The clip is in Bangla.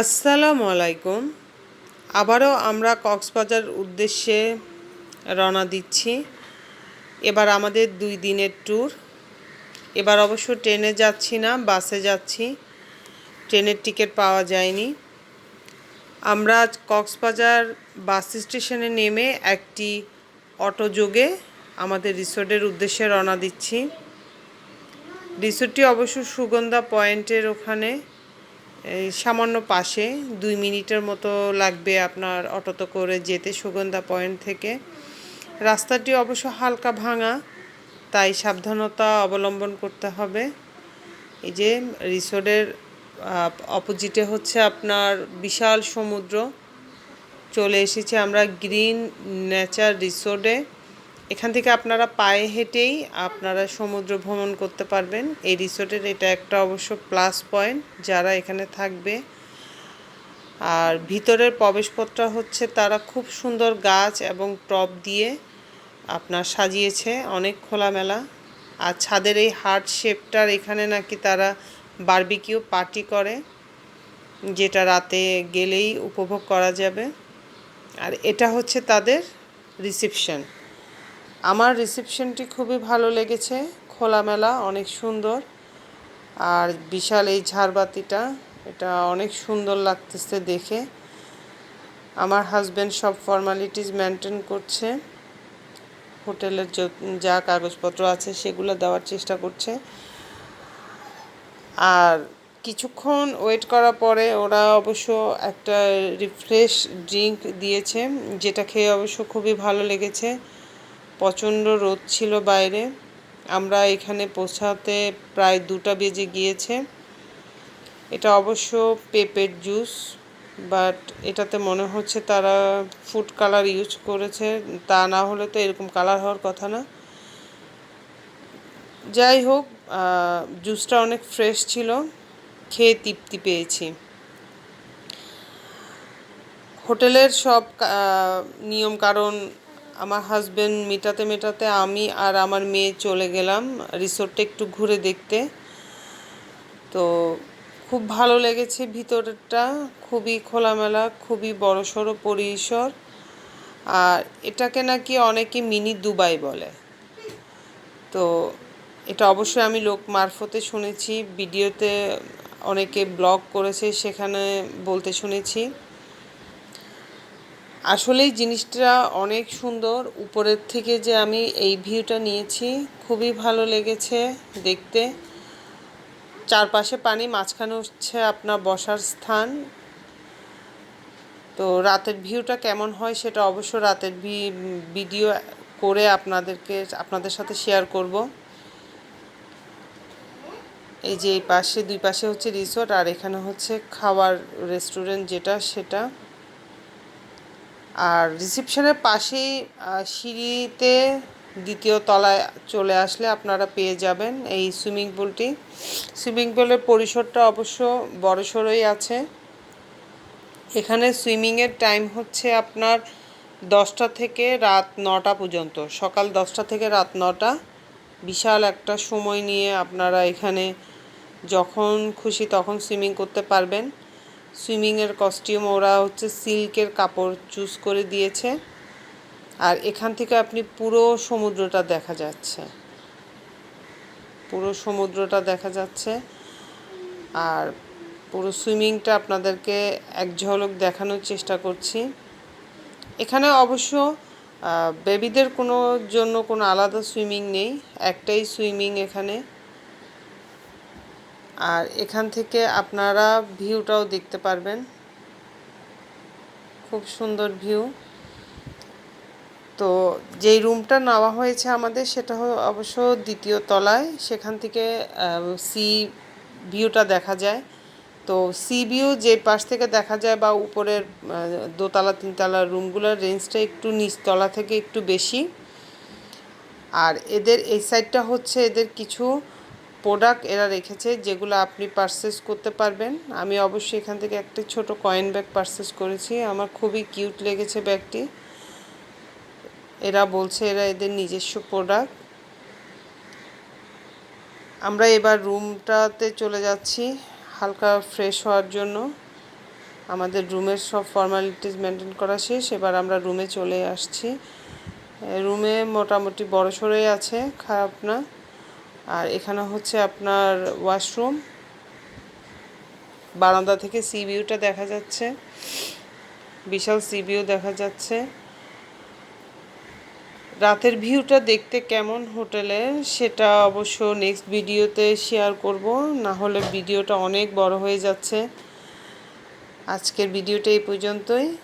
আসসালামু আলাইকুম। আবারও আমরা কক্সবাজার উদ্দেশ্যে রওনা দিচ্ছি। এবার আমাদের দুই দিনের ট্যুর। এবার অবশ্য ট্রেনে যাচ্ছি না, বাসে যাচ্ছি। ট্রেনের টিকিট পাওয়া যায়নি। আমরা আজ কক্সবাজার বাস স্টেশনে নেমে একটি অটো যোগে আমাদের রিসোর্টের উদ্দেশ্যে রওনা দিচ্ছি। রিসোর্টটি অবশ্য সুগন্ধা পয়েন্টের ওখানে। সামান্য পাশে দুই মিনিটের মতো লাগবে আপনার অটোতে করে যেতে সুগন্ধা পয়েন্ট থেকে। রাস্তাটি অবশ্য হালকা ভাঙা, তাই সাবধানতা অবলম্বন করতে হবে। এই যে রিসোর্টের অপোজিটে হচ্ছে আপনার বিশাল সমুদ্র। চলে এসেছি আমরা গ্রিন নেচার রিসোর্টে। এখান থেকে আপনারা পায়ে হেঁটেই আপনারা সমুদ্র ভ্রমণ করতে পারবেন। এই রিসোর্টের এটা একটা অবশ্য প্লাস পয়েন্ট, যারা এখানে থাকবে। আর ভিতরের প্রবেশপথটা হচ্ছে তারা খুব সুন্দর গাছ এবং টব দিয়ে আপনার সাজিয়েছে, অনেক খোলামেলা। আর ছাদের এই হার্ট শেপটার এখানে নাকি তারা বারবিকিউ পার্টি করে, যেটা রাতে গেলেই উপভোগ করা যাবে। আর এটা হচ্ছে তাদের রিসিপশন। আমার রিসেপশনটি খুবই ভালো লেগেছে, খোলামেলা, অনেক সুন্দর। আর বিশাল এই ঝাড়বাতিটা, এটা অনেক সুন্দর লাগতেছে দেখে। আমার হাজব্যান্ড সব ফর্মালিটিস মেনটেন করছে। হোটেলের যা কাগজপত্র আছে সেগুলো দেওয়ার চেষ্টা করছে। আর কিছুক্ষণ ওয়েট করার পরে ওরা অবশ্য একটা রিফ্রেশ ড্রিঙ্ক দিয়েছে, যেটা খেয়ে অবশ্য খুবই ভালো লেগেছে। প্রচণ্ড রোদ ছিল বাইরে। আমরা এখানে পৌঁছাতে প্রায় দুটা বেজে গিয়েছে। এটা অবশ্য পেপের জুস বাট এটাতে মনে হচ্ছে তারা ফুড কালার ইউজ করেছে। তা না হলে তো এরকম কালার হওয়ার কথা না। যাই হোক জুসটা অনেক ফ্রেশ ছিল। খেয়ে তৃপ্তি পেয়েছি। হোটেলের সব নিয়ম কারণ আমার হাজব্যান্ড মেটাতে মেটাতে আমি আর আমার মেয়ে চলে গেলাম রিসোর্টটা একটু ঘুরে দেখতে। তো খুব ভালো লেগেছে ভিতরটা, খুবই খোলামেলা, খুবই বড়সড় পরিসর। আর এটাকে নাকি অনেকে মিনি দুবাই বলে। তো এটা অবশ্যই আমি লোক মারফতে শুনেছি, ভিডিওতে অনেকে ব্লগ করেছে, সেখানে বলতে শুনেছি। আসলেই জিনিসটা অনেক সুন্দর। উপরের থেকে যে আমি এই ভিউটা নিয়েছি, খুবই ভালো লেগেছে দেখতে। চারপাশে পানি, মাঝখানে হচ্ছে আপনার বসার স্থান। তো রাতের ভিউটা কেমন হয় সেটা অবশ্য রাতের ভিডিও করে আপনাদেরকে, আপনাদের সাথে শেয়ার করব। এই যে এই পাশে, দুই পাশে হচ্ছে রিসোর্ট আর এখানে হচ্ছে খাওয়ার রেস্টুরেন্ট যেটা, সেটা। আর রিসেপশনের পাশেই সিঁড়িতে দ্বিতীয় তলায় চলে আসলে আপনারা পেয়ে যাবেন এই সুইমিং পুলটি সুইমিং পুলের পরিসরটা অবশ্য বড়সড়ই আছে। এখানে সুইমিংয়ের টাইম হচ্ছে আপনার দশটা থেকে রাত নটা পর্যন্ত। সকাল দশটা থেকে রাত নটা। বিশাল একটা সময় নিয়ে আপনারা এখানে যখন খুশি তখন সুইমিং করতে পারবেন। সুইমিংয়ের কস্টিউম ওরা হচ্ছে সিল্কের কাপড় চুজ করে দিয়েছে। আর এখান থেকে আপনি পুরো সমুদ্রটা দেখা যাচ্ছে। পুরো সমুদ্রটা দেখা যাচ্ছে। আর পুরো সুইমিংটা আপনাদেরকে এক ঝলক দেখানোর চেষ্টা করছি। এখানে অবশ্য বেবিদের কোনো জন্য কোনো আলাদা সুইমিং নেই। একটাই সুইমিং এখানে। আর এখান থেকে আপনারা ভিউটাও দেখতে পারবেন। খুব সুন্দর ভিউ। তো যেই রুমটা নেওয়া হয়েছে আমাদের, সেটা অবশ্য দ্বিতীয় তলায়। সেখান থেকে সি ভিউটা দেখা যায়। তো সি ভিউ যে পাশ থেকে দেখা যায় বা উপরের দোতলা, তিনতলা রুমগুলোর রেঞ্জটা একটু নিচতলা থেকে একটু বেশি। আর এদের, এই সাইডটা হচ্ছে এদের কিছু প্রোডাক্ট এরা রেখেছে, যেগুলো আপনি পারচেস করতে পারবেন। আমি অবশ্যই এখান থেকে একটি ছোট কয়েন ব্যাগ পারচেস করেছি। আমার খুবই কিউট লেগেছে ব্যাগটি এরা বলছে এরা এদের নিজস্ব প্রোডাক্ট আমরা এবার রুমটাতে চলে যাচ্ছি, হালকা ফ্রেশ হওয়ার জন্য। আমাদের রুমের সব ফর্মালিটিস মেনটেন করা শেষ। এবার আমরা রুমে চলে আসছি। রুমে মোটামুটি বড় সড়োই আছে, খারাপ না। আর এখানে হচ্ছে আপনার ওয়াশরুম। বারান্দা থেকে সি ভিউটা দেখা যাচ্ছে। বিশাল সি ভিউ দেখা যাচ্ছে। রাতের ভিউটা দেখতে কেমন হোটেলে, সেটা অবশ্য নেক্সট ভিডিওতে শেয়ার করব। না হলে ভিডিওটা অনেক বড় হয়ে যাচ্ছে। আজকের ভিডিওটা এই পর্যন্তই।